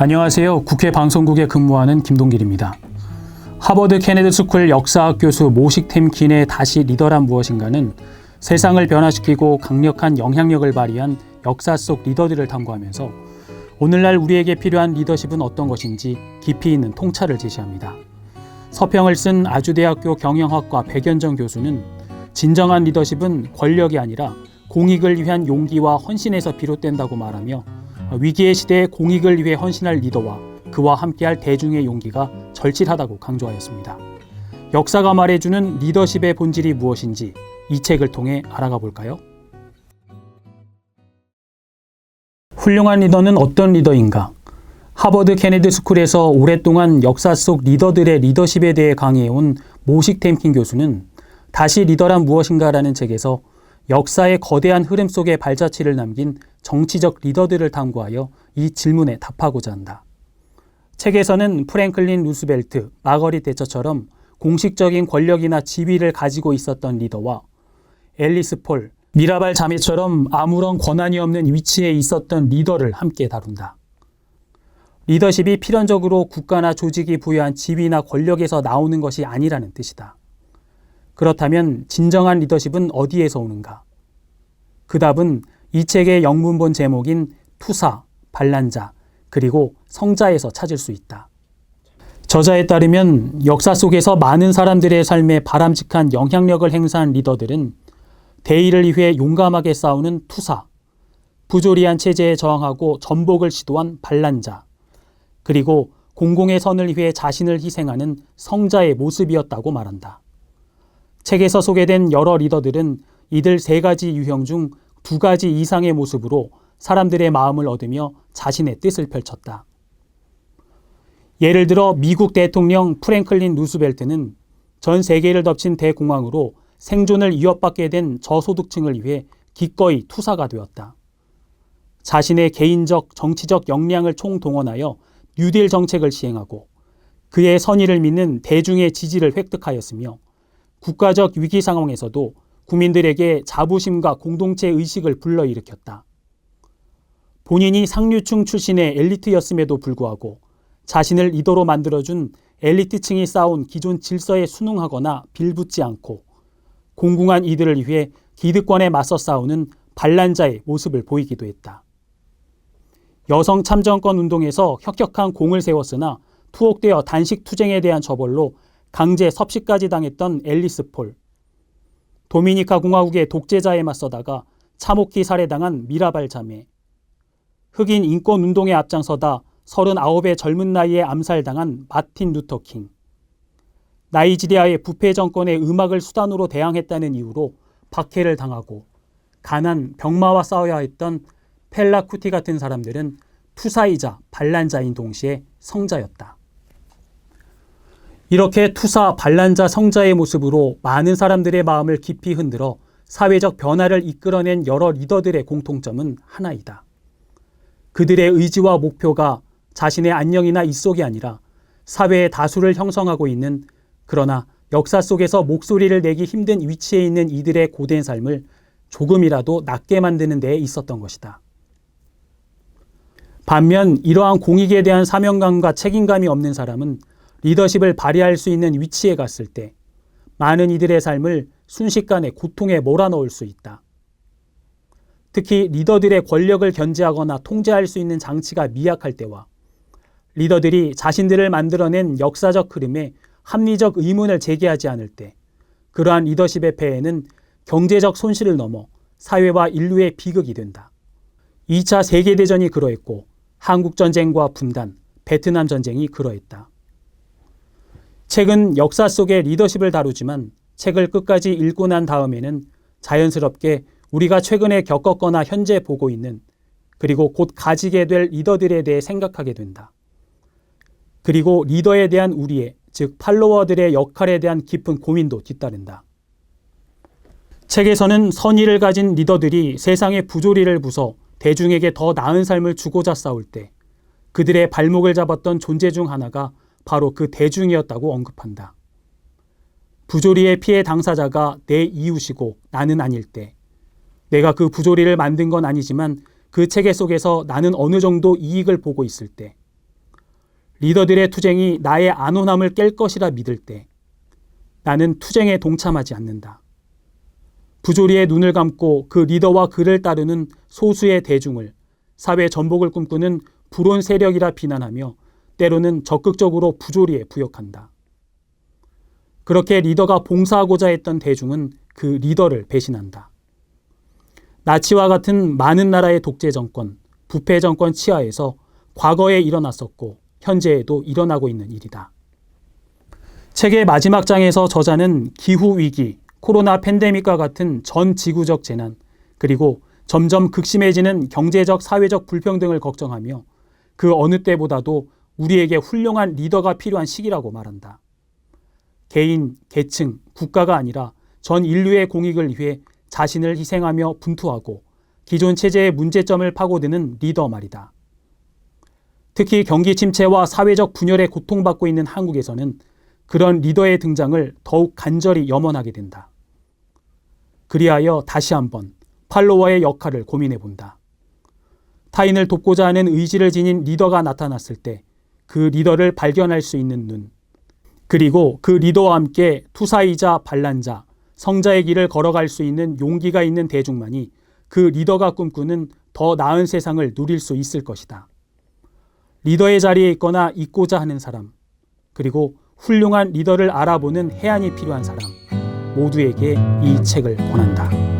안녕하세요. 국회 방송국에 근무하는 김동길입니다. 하버드 케네디 스쿨 역사학 교수 모식 템킨의 다시 리더란 무엇인가는 세상을 변화시키고 강력한 영향력을 발휘한 역사 속 리더들을 탐구하면서 오늘날 우리에게 필요한 리더십은 어떤 것인지 깊이 있는 통찰을 제시합니다. 서평을 쓴 아주대학교 경영학과 백연정 교수는 진정한 리더십은 권력이 아니라 공익을 위한 용기와 헌신에서 비롯된다고 말하며 위기의 시대에 공익을 위해 헌신할 리더와 그와 함께할 대중의 용기가 절실하다고 강조하였습니다. 역사가 말해주는 리더십의 본질이 무엇인지 이 책을 통해 알아가 볼까요? 훌륭한 리더는 어떤 리더인가? 하버드 케네디 스쿨에서 오랫동안 역사 속 리더들의 리더십에 대해 강의해온 모식 템킨 교수는 다시 리더란 무엇인가라는 책에서 역사의 거대한 흐름 속에 발자취를 남긴 정치적 리더들을 탐구하여 이 질문에 답하고자 한다. 책에서는 프랭클린 루스벨트, 마거릿 대처처럼 공식적인 권력이나 지위를 가지고 있었던 리더와 앨리스 폴, 미라발 자매처럼 아무런 권한이 없는 위치에 있었던 리더를 함께 다룬다. 리더십이 필연적으로 국가나 조직이 부여한 지위나 권력에서 나오는 것이 아니라는 뜻이다. 그렇다면 진정한 리더십은 어디에서 오는가? 그 답은 이 책의 영문본 제목인 투사, 반란자, 그리고 성자에서 찾을 수 있다. 저자에 따르면 역사 속에서 많은 사람들의 삶에 바람직한 영향력을 행사한 리더들은 대의를 위해 용감하게 싸우는 투사, 부조리한 체제에 저항하고 전복을 시도한 반란자, 그리고 공공의 선을 위해 자신을 희생하는 성자의 모습이었다고 말한다. 책에서 소개된 여러 리더들은 이들 세 가지 유형 중 두 가지 이상의 모습으로 사람들의 마음을 얻으며 자신의 뜻을 펼쳤다. 예를 들어 미국 대통령 프랭클린 루스벨트는 전 세계를 덮친 대공황으로 생존을 위협받게 된 저소득층을 위해 기꺼이 투사가 되었다. 자신의 개인적 정치적 역량을 총동원하여 뉴딜 정책을 시행하고 그의 선의를 믿는 대중의 지지를 획득하였으며 국가적 위기 상황에서도 국민들에게 자부심과 공동체 의식을 불러일으켰다. 본인이 상류층 출신의 엘리트였음에도 불구하고 자신을 리더로 만들어준 엘리트층이 쌓아온 기존 질서에 순응하거나 빌붙지 않고 공공한 이들을 위해 기득권에 맞서 싸우는 반란자의 모습을 보이기도 했다. 여성 참정권 운동에서 혁혁한 공을 세웠으나 투옥되어 단식 투쟁에 대한 처벌로 강제 섭식까지 당했던 앨리스 폴. 도미니카 공화국의 독재자에 맞서다가 참혹히 살해당한 미라발 자매. 흑인 인권 운동에 앞장서다 39의 젊은 나이에 암살당한 마틴 루터 킹. 나이지리아의 부패 정권의 음악을 수단으로 대항했다는 이유로 박해를 당하고 가난, 병마와 싸워야 했던 펠라 쿠티 같은 사람들은 투사이자 반란자인 동시에 성자였다. 이렇게 투사, 반란자, 성자의 모습으로 많은 사람들의 마음을 깊이 흔들어 사회적 변화를 이끌어낸 여러 리더들의 공통점은 하나이다. 그들의 의지와 목표가 자신의 안녕이나 이속이 아니라 사회의 다수를 형성하고 있는 그러나 역사 속에서 목소리를 내기 힘든 위치에 있는 이들의 고된 삶을 조금이라도 낫게 만드는 데에 있었던 것이다. 반면 이러한 공익에 대한 사명감과 책임감이 없는 사람은 리더십을 발휘할 수 있는 위치에 갔을 때 많은 이들의 삶을 순식간에 고통에 몰아넣을 수 있다. 특히 리더들의 권력을 견제하거나 통제할 수 있는 장치가 미약할 때와 리더들이 자신들을 만들어낸 역사적 흐름에 합리적 의문을 제기하지 않을 때 그러한 리더십의 폐해는 경제적 손실을 넘어 사회와 인류의 비극이 된다. 2차 세계대전이 그러했고 한국전쟁과 분단, 베트남 전쟁이 그러했다. 책은 역사 속의 리더십을 다루지만 책을 끝까지 읽고 난 다음에는 자연스럽게 우리가 최근에 겪었거나 현재 보고 있는 그리고 곧 가지게 될 리더들에 대해 생각하게 된다. 그리고 리더에 대한 우리의 즉 팔로워들의 역할에 대한 깊은 고민도 뒤따른다. 책에서는 선의를 가진 리더들이 세상의 부조리를 부숴 대중에게 더 나은 삶을 주고자 싸울 때 그들의 발목을 잡았던 존재 중 하나가 바로 그 대중이었다고 언급한다. 부조리의 피해 당사자가 내 이웃이고 나는 아닐 때 내가 그 부조리를 만든 건 아니지만 그 체계 속에서 나는 어느 정도 이익을 보고 있을 때 리더들의 투쟁이 나의 안온함을 깰 것이라 믿을 때 나는 투쟁에 동참하지 않는다. 부조리의 눈을 감고 그 리더와 그를 따르는 소수의 대중을 사회 전복을 꿈꾸는 불온 세력이라 비난하며 때로는 적극적으로 부조리에 부역한다. 그렇게 리더가 봉사하고자 했던 대중은 그 리더를 배신한다. 나치와 같은 많은 나라의 독재 정권, 부패 정권 치하에서 과거에 일어났었고 현재에도 일어나고 있는 일이다. 책의 마지막 장에서 저자는 기후 위기, 코로나 팬데믹과 같은 전 지구적 재난, 그리고 점점 극심해지는 경제적, 사회적 불평등을 걱정하며 그 어느 때보다도 우리에게 훌륭한 리더가 필요한 시기라고 말한다. 개인, 계층, 국가가 아니라 전 인류의 공익을 위해 자신을 희생하며 분투하고 기존 체제의 문제점을 파고드는 리더 말이다. 특히 경기 침체와 사회적 분열에 고통받고 있는 한국에서는 그런 리더의 등장을 더욱 간절히 염원하게 된다. 그리하여 다시 한번 팔로워의 역할을 고민해 본다. 타인을 돕고자 하는 의지를 지닌 리더가 나타났을 때 그 리더를 발견할 수 있는 눈, 그리고 그 리더와 함께 투사이자 반란자, 성자의 길을 걸어갈 수 있는 용기가 있는 대중만이 그 리더가 꿈꾸는 더 나은 세상을 누릴 수 있을 것이다. 리더의 자리에 있거나 있고자 하는 사람, 그리고 훌륭한 리더를 알아보는 해안이 필요한 사람, 모두에게 이 책을 권한다.